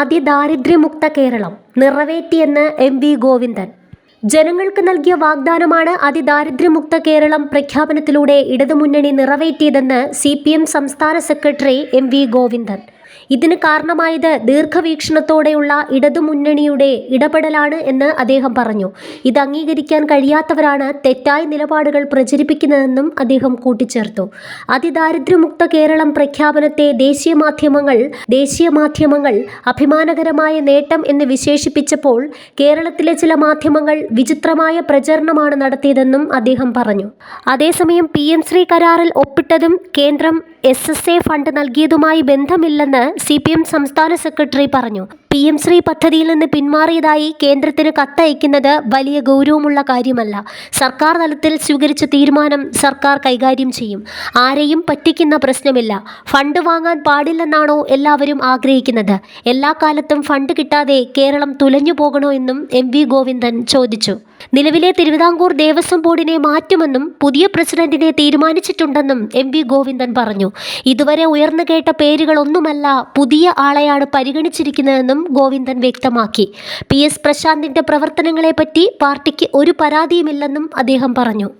അതിദാരിദ്ര്യമുക്ത കേരളം നിറവേറ്റിയെന്ന് M V Govindan. ജനങ്ങൾക്ക് നൽകിയ വാഗ്ദാനമാണ് അതിദാരിദ്ര്യമുക്ത കേരളം പ്രഖ്യാപനത്തിലൂടെ ഇടതുമുന്നണി നിറവേറ്റിയതെന്ന് സി പി എം സംസ്ഥാന സെക്രട്ടറി എം വി ഗോവിന്ദൻ. ഇതിന് കാരണമായത് ദീർഘവീക്ഷണത്തോടെയുള്ള ഇടതുമുന്നണിയുടെ ഇടപെടലാണ് എന്ന് അദ്ദേഹം പറഞ്ഞു. ഇത് അംഗീകരിക്കാൻ കഴിയാത്തവരാണ് തെറ്റായ നിലപാടുകൾ പ്രചരിപ്പിക്കുന്നതെന്നും അദ്ദേഹം കൂട്ടിച്ചേർത്തു. അതിദാരിദ്ര്യമുക്ത കേരളം പ്രഖ്യാപനത്തെ ദേശീയ മാധ്യമങ്ങൾ ദേശീയ മാധ്യമങ്ങൾ അഭിമാനകരമായ നേട്ടം എന്ന് വിശേഷിപ്പിച്ചപ്പോൾ കേരളത്തിലെ ചില മാധ്യമങ്ങൾ വിചിത്രമായ പ്രചരണമാണ് നടത്തിയതെന്നും അദ്ദേഹം പറഞ്ഞു. അതേസമയം പി എം ശ്രീ കരാറിൽ ഒപ്പിട്ടതും കേന്ദ്രം എസ് എസ് എ ഫണ്ട് നൽകിയതുമായി ബന്ധമില്ലെന്ന് സി പി എം സംസ്ഥാന സെക്രട്ടറി പറഞ്ഞു. പി എം ശ്രീ പദ്ധതിയിൽ നിന്ന് പിന്മാറിയതായി കേന്ദ്രത്തിന് കത്തയക്കുന്നത് വലിയ ഗൗരവമുള്ള കാര്യമല്ല. സർക്കാർ തലത്തിൽ സ്വീകരിച്ച തീരുമാനം സർക്കാർ കൈകാര്യം ചെയ്യും. ആരെയും പറ്റിക്കുന്ന പ്രശ്നമില്ല. ഫണ്ട് വാങ്ങാൻ പാടില്ലെന്നാണോ എല്ലാവരും ആഗ്രഹിക്കുന്നത്. എല്ലാ കാലത്തും ഫണ്ട് കിട്ടാതെ കേരളം തുലഞ്ഞു പോകണോ എന്നും എം വി ഗോവിന്ദൻ ചോദിച്ചു. നിലവിലെ തിരുവിതാംകൂർ ദേവസ്വം ബോർഡിനെ മാറ്റുമെന്നും പുതിയ പ്രസിഡന്റിനെ തീരുമാനിച്ചിട്ടുണ്ടെന്നും എം വി ഗോവിന്ദൻ പറഞ്ഞു. ഇതുവരെ ഉയർന്നു കേട്ട പേരുകളൊന്നുമല്ല പുതിയ ആളെയാണ് പരിഗണിച്ചിരിക്കുന്നതെന്നും ഗോവിന്ദൻ വ്യക്തമാക്കി. പി എസ് പ്രശാന്തിന്റെ പ്രവർത്തനങ്ങളെപ്പറ്റി പാർട്ടിക്ക് ഒരു പരാതിയുമില്ലെന്നും അദ്ദേഹം പറഞ്ഞു.